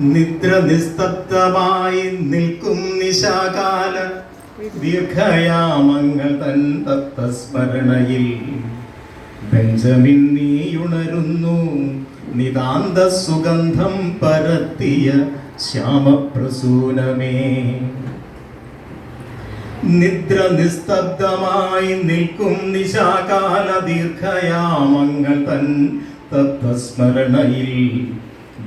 നിദ്ര നിസ്തബ്ധമായി നിൽക്കും നിശാകാല ദീർഘയാമങ്ങൾ തൻ തത്വസ്മരണയിൽ. ബെഞ്ചമിൻ നീയുണരുന്നു നിതാന്ത സുഗന്ധം പരത്തിയ ശ്യാമപ്രസൂനമേ. നിദ്ര നിസ്തബ്ധമായി നിൽക്കും നിശാകാല ദീർഘയാമങ്ങൾ തൻ തത്വസ്മരണയിൽ.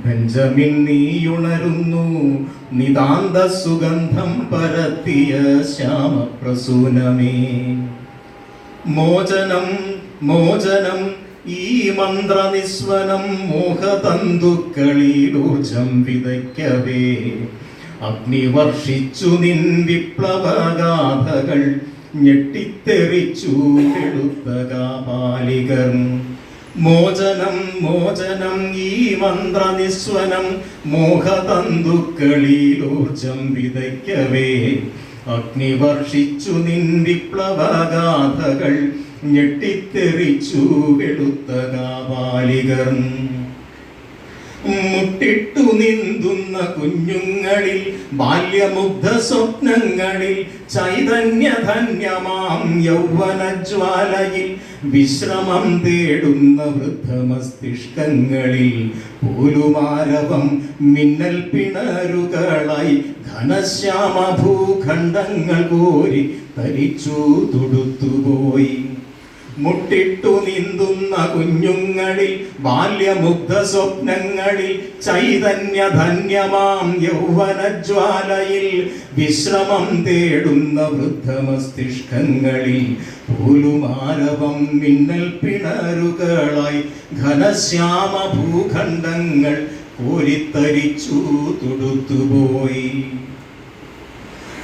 ബെഞ്ചമിൻ നീയുണരുന്നു നിതാന്ത സുഗന്ധം പരത്തിയ ശ്യാമപ്രസൂനമേ. മോചനം മോചനം ഈ മന്ത്രനിസ്വനം മോഹതന്തുക്കളിലൂർജം വിതയ്ക്കവേ. അഗ്നി വർഷിച്ചു നിൻ വിപ്ലവഗാഥകൾ ഞെട്ടിത്തെറിച്ചു കെടുത്തകാപാലികർ മോചനം മോചനം ഈ മന്ത്രനിസ്വനം മോഹതന്തുക്കളിലൂർജം വിതയ്ക്കവേ. അഗ്നി വർഷിച്ചു നിൻ വിപ്ലവഗാഥകൾ ഞെട്ടിത്തെറിച്ചു വെളുത്തകാപാലികർ മുട്ടിട്ടു നിന്തുന്ന കുഞ്ഞുങ്ങളിൽ ബാല്യമുഗ്ധ സ്വപ്നങ്ങളിൽ ചൈതന്യധന്യമാം യൗവനജ്വാലയിൽ വിശ്രമം തേടുന്ന വൃദ്ധമസ്തിഷ്കങ്ങളിൽ പോലുമാരവം മിന്നൽ പിണരുകളായി ഘനശ്യാമ ഭൂഖണ്ഡങ്ങൾ കോരി തരിച്ചു തുടുത്തുപോയി. മുട്ടിട്ടു നീന്തുന്ന കുഞ്ഞുങ്ങളിൽ ബാല്യമുഗ്ധ സ്വപ്നങ്ങളിൽ ചൈതന്യ ധന്യമാം യൗവനജ്വാലയിൽ വിശ്രമം തേടുന്ന വൃദ്ധമസ്തിഷ്കങ്ങളിൽ പൂലുമാരവം മിന്നൽ പിണരുകളായി ഘനശ്യാമ ഭൂഖണ്ഡങ്ങൾ കോരിത്തരിച്ചു തുടുത്തുപോയി.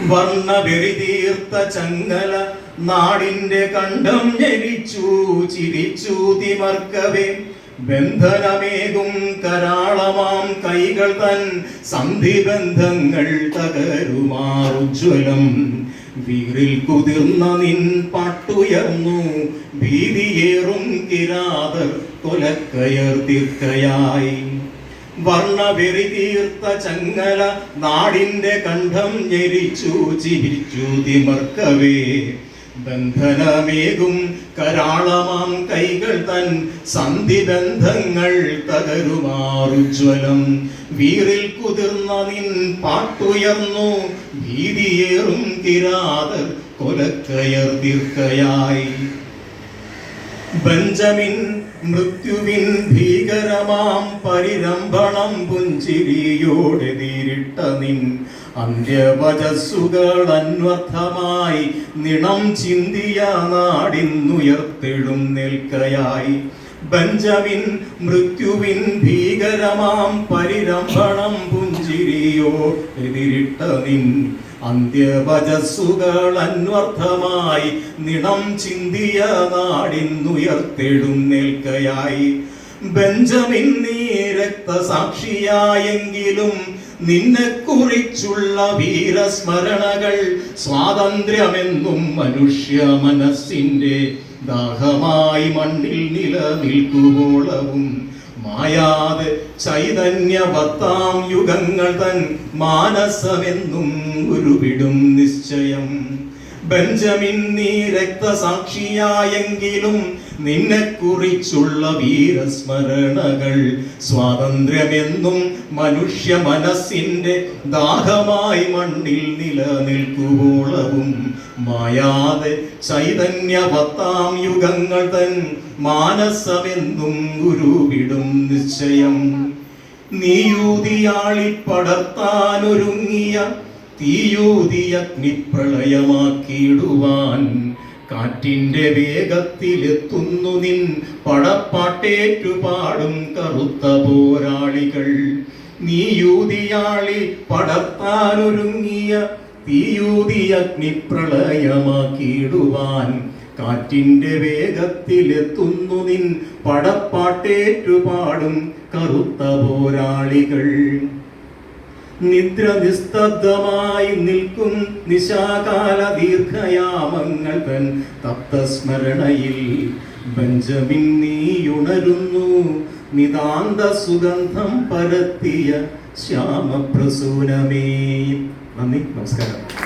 വർണ വർണവെറിതീർത്ത ചങ്ങല നാടിന്റെ കണ്ഠം ജനിച്ചു ചിരിച്ചു തിമർക്കവേ. ബന്ധനമേകും കരാളമാം കൈകൾ തൻ സന്ധി ബന്ധങ്ങൾ തകരുമാറുജ്വലം വീറിൽ കുതിർന്ന നിൻ പാട്ടുയർന്നു ഭീതിയേറും കിരാതർ കൊലക്കയർ തീർക്കയായി. വർണവെറി തീർത്ത ചങ്ങല നാടിന്റെ കണ്ഠം ഞെരിച്ചു ചിരിച്ചു തിമർക്കവേ. ബന്ധനമേകും കരാളമാം കൈകൾ തൻ സന്ധിബന്ധങ്ങൾ തകരുമാറുജ്വലം വീറിൽ കുതിർന്ന നിൻ പാട്ടുയർന്നു ഭീതിയേറും കിരാതർ കൊലക്കയർ തീർക്കയായി ബെഞ്ചമിൻ മൃത്യുവിൻ ഭീകരമാം പരിരംഭണം പുഞ്ചിരിയോടെ നേരിട്ട നിൻ അന്ത്യവചസ്സുകൾ അന്വർത്ഥമായി നിണം ചിന്തിയ നാടിന്നുയർത്തെഴും നിൽക്കയായി. ബഞ്ചവിൻ മൃത്യുവിൻ ഭീകരമാം പരിരംഭണം പുഞ്ചിരിയോ എതിരിട്ട നിൻ അന്ത്യവചസ്സുകൾ അന്വർത്ഥമായി നിണം ചിന്തിയ നാടിന്നുയർത്തെഴുന്നേൽക്കയായി. ബെഞ്ചമിൻ നീ രക്തസാക്ഷിയായെങ്കിലും നിന്നെ കുറിച്ചുള്ള വീരസ്മരണകൾ സ്വാതന്ത്ര്യമെന്നും മനുഷ്യ മനസ്സിന്റെ ദാഹമായി മണ്ണിൽ നിലനിൽക്കുവോളവും. മായാതെ ചൈതന്യവത്താം യുഗങ്ങൾ തൻ മാനസമെന്നും ഉരുവിടും നിശ്ചയം. ബെഞ്ചമിൻ നീ രക്തസാക്ഷിയായെങ്കിലും നിന്നെ കുറിച്ചുള്ള വീരസ്മരണകൾ. സ്വാതന്ത്ര്യമെന്നും മനുഷ്യ മനസ്സിന്റെ ദാഹമായി മണ്ണിൽ നിലനിൽക്കുവോളവും മായാതെ ചൈതന്യവത്താം യുഗങ്ങൾ തൻ മാനസമെന്നും ഗുരുവിടും നിശ്ചയം. നീയൂതിയാളി പടർത്താനൊരുങ്ങിയ തീയൂതിയഗ്നിപ്രളയമാക്കിയിടുവാൻ കാറ്റിന്റെ വേഗത്തിലെത്തുന്നു നിൻ പടപ്പാട്ടേറ്റുപാടും കറുത്ത പോരാളികൾ. നീയൂതിയാളി തീയൂതി അഗ്നിപ്രളയമാക്കിയിടുവാൻ. കാറ്റിന്റെ വേഗത്തിലെത്തുന്നു നിൻ പടപ്പാട്ടേറ്റുപാടും കറുത്ത പോരാളികൾ. നിദ്ര നിസ്തബ്ധമായി നിൽക്കും നിശാകാല ദീർഘയാമങ്ങൾ തൻ തപ്തസ്മരണയിൽ. ബെഞ്ചമിൻ നീയുണരുന്നു. നിതാന്ത സുഗന്ധം പരത്തിയ ശ്യാമപ്രസൂനമേ. നന്ദി നമസ്കാരം.